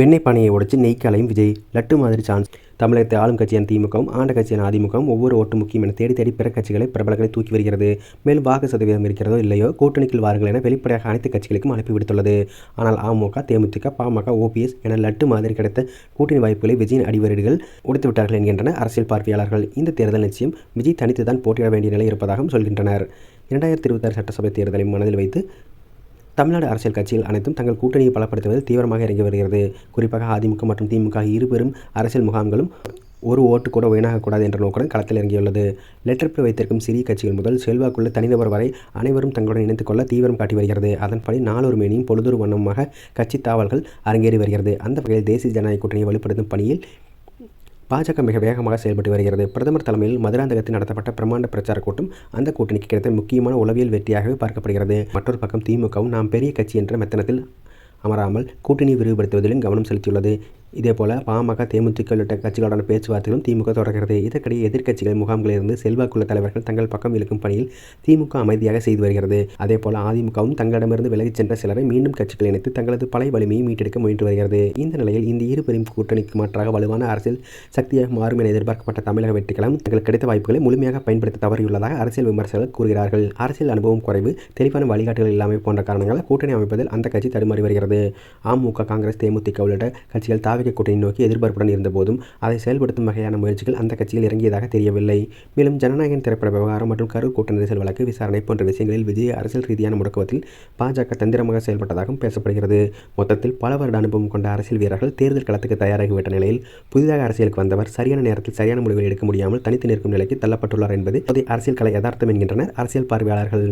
வெண்ணெய் பானையை உடைச்சு நெய்க்காலையும் விஜய் லட்டு மாதிரி சான்ஸ் தமிழகத்தை ஆளும் கட்சியான திமுகவும் ஆண்ட கட்சியான அதிமுகவும் ஒவ்வொரு ஓட்டு முக்கியம் என தேடி தேடி பிற கட்சிகளை பிரபலங்களை தூக்கி வருகிறது. மேலும் வாக்கு சதவீதம் இருக்கிறதோ இல்லையோ கூட்டணிக்குள் வாருங்கள் என வெளிப்படையாக அனைத்து கட்சிகளுக்கும் அழைப்பு விடுத்துள்ளது. ஆனால் அமமுக தேமுதிக பாமக ஓபிஎஸ் என லட்டு மாதிரி கிடைத்த கூட்டணி வாய்ப்புகளை விஜயின் அடிவரடிகள் உடைத்து விட்டார்கள் என்கின்றனர் அரசியல் பார்வையாளர்கள். இந்த தேர்தல் நிச்சயம் விஜய் தனித்து தான் போட்டியிட வேண்டிய நிலை இருப்பதாகவும் சொல்கின்றனர். இரண்டாயிரத்தி இருபத்தாறு சட்டசபை தேர்தலை மனதில் வைத்து தமிழ்நாடு அரசியல் கட்சிகள் அனைத்தும் தங்கள் கூட்டணியை பலப்படுத்துவதில் தீவிரமாக இறங்கி வருகிறது. குறிப்பாக அதிமுக மற்றும் திமுக இருபெரும் அரசியல் முகாம்களும் ஒரு ஓட்டு கூட வீணாகக்கூடாது என்ற நோக்குடன் களத்தில் இறங்கியுள்ளது. லெட்டர் பில் வைத்திருக்கும் சிறிய கட்சிகள் முதல் செல்வாக்குள்ள தனிநபர் வரை அனைவரும் தங்களுடன் இணைத்துக் கொள்ள தீவிரம் காட்டி வருகிறது. அதன்படி நாளொரு மேனியும் பொழுதொரு வண்ணமாக கட்சி தாவல்கள் அரங்கேறி வருகிறது. அந்த வகையில் தேசிய ஜனநாயக கூட்டணியை வலுப்படுத்தும் பணியில் பாஜக மிக வேகமாக செயல்பட்டு வருகிறது. பிரதமர் தலைமையில் மதுராந்தகத்தில் நடத்தப்பட்ட பிரமாண்ட பிரச்சார கூட்டம் அந்த கூட்டணிக்கு கிடைத்த முக்கியமான உளவியல் வெற்றியாகவே பார்க்கப்படுகிறது. மற்றொரு பக்கம் திமுகவும் நாம் பெரிய கட்சி என்ற மெத்தனத்தில் அமராமல் கூட்டணி விரிவுபடுத்துவதிலும் கவனம் செலுத்தியுள்ளது. இதேபோல பாமக தேமுதிக உள்ளிட்ட கட்சிகளுடன் பேச்சுவார்த்தைகளும் திமுக தொடர்கிறது. இதற்கிடையே எதிர்க்கட்சிகள் முகாம்களிலிருந்து செல்வாக்குள்ள தலைவர்கள் தங்கள் பக்கம் இழுக்கும் பணியில் திமுக அமைதியாக செய்து வருகிறது. அதேபோல அதிமுகவும் தங்களிடமிருந்து விலகிச் சென்ற சிலரை மீண்டும் கட்சிகள் இணைத்து தங்களது பழைய வலிமையை மீட்டெடுக்க முயன்று வருகிறது. இந்த நிலையில் இந்த இரு பெரும் கூட்டணிக்கு மாற்றாக வலுவான அரசியல் சக்தியாக மாறும் என எதிர்பார்க்கப்பட்ட தமிழக வெற்றிகளும் தங்களுக்கு கிடைத்த வாய்ப்புகளை முழுமையாக பயன்படுத்த தவறியுள்ளதாக அரசியல் விமர்சகர்கள் கூறுகிறார்கள். அரசியல் அனுபவம் குறைவு தெளிவான வழிகாட்டுகள் இல்லாமல் போன்ற காரணங்களால் கூட்டணி அமைப்பதில் அந்த கட்சி தடுமாறி வருகிறது. அமமுக காங்கிரஸ் தேமுதிக உள்ளிட்ட கட்சிகள் தாவிக கூட்டணி நோக்கி எதிர்பார்ப்புடன் இருந்தபோதும் அதை செயல்படுத்தும் வகையான முயற்சிகள் அந்த கட்சியில் இறங்கியதாக தெரியவில்லை. மேலும் ஜனநாயகன் திரைப்பட விவகாரம் மற்றும் கரு கூட்ட நெரிசல் வழக்கு விசாரணை போன்ற விஷயங்களில் விஜய் அரசியல் ரீதியான முடக்குவதில் பாஜக தந்திரமாக செயல்பட்டதாகவும் பேசப்படுகிறது. மொத்தத்தில் பல வருட அனுபவம் கொண்ட அரசியல் வீரர்கள் தேர்தல் களத்துக்கு தயாராகிவிட்ட நிலையில் புதிதாக அரசியலுக்கு வந்தவர் சரியான நேரத்தில் சரியான முடிவுகள் எடுக்க முடியாமல் தனித்து நிற்கும் நிலைக்கு தள்ளப்பட்டுள்ளார் என்பது அரசியல் கலை யதார்த்தம் என்கின்றனர் அரசியல் பார்வையாளர்கள்.